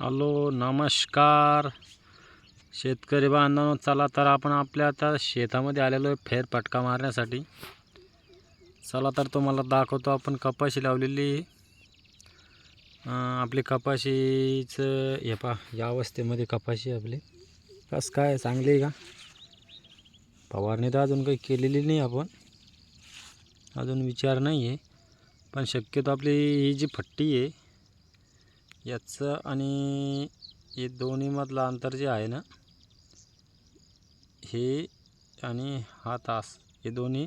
Hello नमस्कार. शेतकरी बांधवांनो चला तर आपण आपल्या आता शेतामध्ये आलेलो आहे फेरफटका मारण्यासाठी. चला तर तुम्हाला दाखवतो आपण कपाशी लावलेली. आहे. आपली कपाशीचं हे पा या अवस्थेमध्ये कपाशी आपली. कस काय चांगली आहे का? फवारणी तर अजून काही केलेली नाही आपण. अजून विचार नाही आहे पण शक्यतो आपली ही जी फट्टी आहे याचं आणि हे दोन्हीमधलं अंतर जे आहे ना हे आणि हा तास हे दोन्ही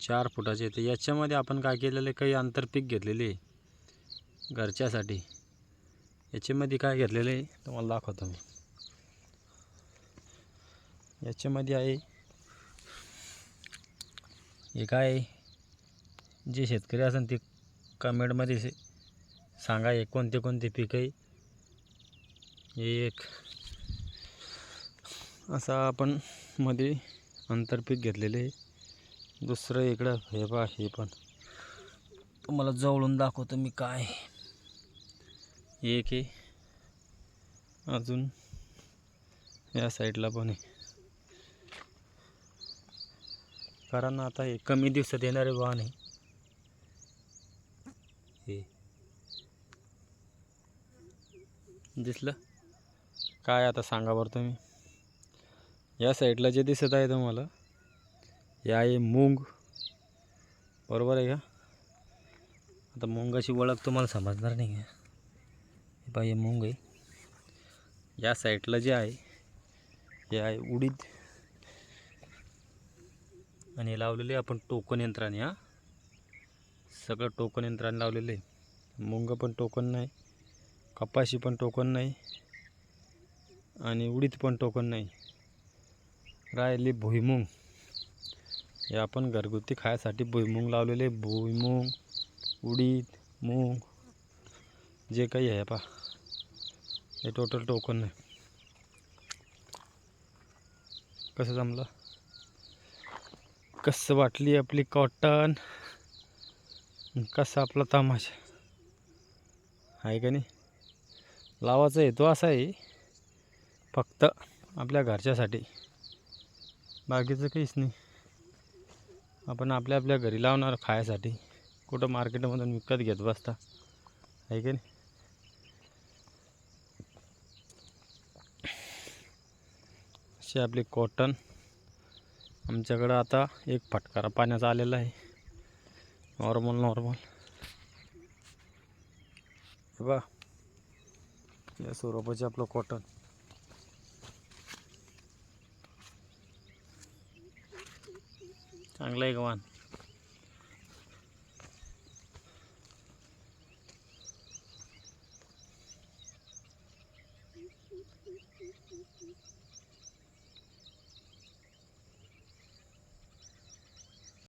चार फुटाचे येते याच्यामध्ये आपण काय केलेलं आहे? काही आंतरपीक घेतलेले आहे घरच्यासाठी. याच्यामध्ये काय घेतलेलं आहे? तुम्हाला दाखवतो मी. याच्यामध्ये आहे हे काय आहे? जे शेतकरी असेल ते कमेंटमध्ये सांगा हे कोणते कोणते पीक आहे? एक असा आपण मध्ये आंतरपीक घेतलेले आहे. दुसरं इकडं हे पा हे पण. तुम्हाला जवळून दाखवतो मी काय. एक आहे. अजून या साईडला पण आहे. कारण आता हे कमी दिवसात येणारे वाहन आहे. दिसलं? काय आता सांगा बरं तुम्ही? या साईडला जे दिसत आहे तुम्हाला हे आहे मूग. बरोबर आहे का? आता मुंगाची ओळख तुम्हाला समजणार नाही आहे. हे मूंग आहे. या साईडला जे आहे हे आहे उडीद. आणि हे लावलेले आपण टोकन यंत्राने हां. सगळं टोकन यंत्राने लावलेलं आहे. मुंग पण टोकन नाही. कपाशी पण टोकन नाही आणि उडीद पण टोकन नाही. राहिली भुईमुंग. हे आपण घरगुती खायसाठी भुईमुंग लावलेले. भुईमुंग उडीद मूग जे काही आहे पा हे टोटल टोकन नाही. कसं जमलं? कसं वाटली आपली कॉटन कसा आपला तमाशा? आहे का नाही? लावाचा हेतू असा आहे फक्त आपल्या घरच्यासाठी. बाकीचं काहीच नाही. आपण आपल्या आपल्या घरी लावणार खायसाठी. कुठं मार्केटमधून विकत घेत बसता. आहे की नाही? अशी आपली कॉटन आमच्याकडं आता एक फटकारा पाण्याचा आलेला आहे. नॉर्मल नॉर्मल बा या स्वरूपाचे आपलं कॉटन चांगलं आहे गव्हाण